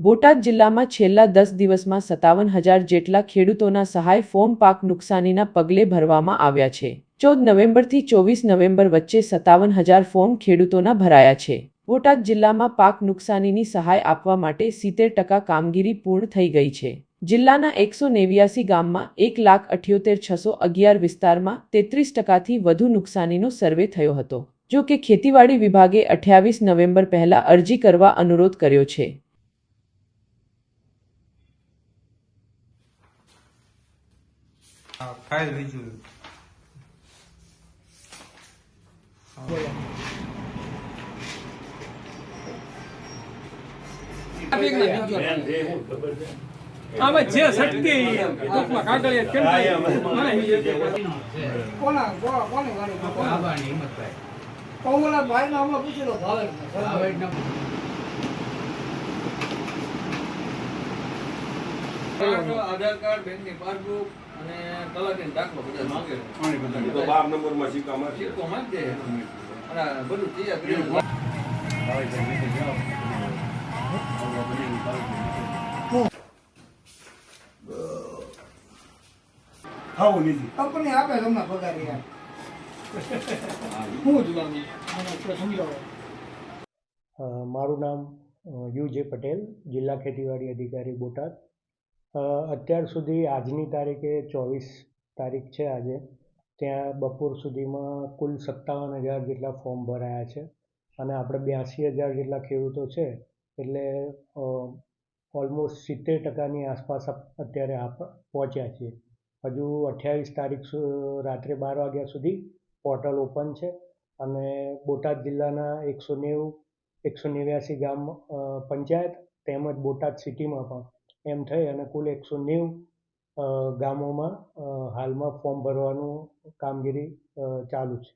બોટાદ જિલ્લામાં છેલ્લા દસ દિવસમાં સત્તાવન હજાર જેટલા ખેડૂતોના સહાય ફોર્મ પાક નુકસાનીના પગલે ભરવામાં આવ્યા છે. ચૌદ નવેમ્બરથી ચોવીસ નવેમ્બર વચ્ચે સત્તાવન હજાર ફોર્મ ખેડૂતોના ભરાયા છે. બોટાદ જિલ્લામાં પાક નુકસાનીની સહાય આપવા માટે સિત્તેર ટકા કામગીરી પૂર્ણ થઈ ગઈ છે. જિલ્લાના એકસો નેવ્યાસી ગામમાં એક લાખ અઠ્યોતેર છસો અગિયાર વિસ્તારમાં તેત્રીસ ટકાથી વધુ નુકસાનીનો સર્વે થયો હતો. જો કે ખેતીવાડી વિભાગે અઠ્યાવીસ નવેમ્બર પહેલા અરજી કરવા અનુરોધ કર્યો છે. ફાઇલ બીજું આમાં જે શક્તિ ટૂંકમાં કાગળિયા કેમ થાય? મને ઈ એક- કોના કોના કોની ગાડી કોમલા ભાઈ ના હમણાં પૂછી ભાવે. આધાર કાર્ડ બેંકની પાસબુક અને તલાટીનો દાખલો બધા માંગે. છે. એ તો બાર નંબરમાં સિક્કા મારશે. સિક્કો માંગે અને બધું તૈયાર કર્યું કંપની આપે તમને પગાર યાર. હું જોવાનું મારું નામ યુ જે પટેલ જિલ્લા ખેતીવાડી અધિકારી બોટાદ. અત્યાર સુધી આજની તારીખે ચોવીસ તારીખ છે આજે. ત્યાં બપોર સુધીમાં કુલ સત્તાવન હજાર જેટલા ફોર્મ ભરાયા છે અને આપણે બ્યાસી હજાર જેટલા ખેડૂતો છે એટલે ઓલમોસ્ટ સિત્તેર ટકાની આસપાસ અત્યારે આપ, પહોંચ્યા છીએ. હજુ અઠ્યાવીસ તારીખ રાત્રે બાર વાગ્યા સુધી પોર્ટલ ઓપન છે અને બોટાદ જિલ્લાના એકસો નેવું, એકસો નેવ્યાસી ગામ પંચાયત તેમજ બોટાદ સિટીમાં પણ એમ થઈ અને કુલ એકસો નેવું ગામોમાં હાલમાં ફોર્મ ભરવાનું કામગીરી ચાલુ છે.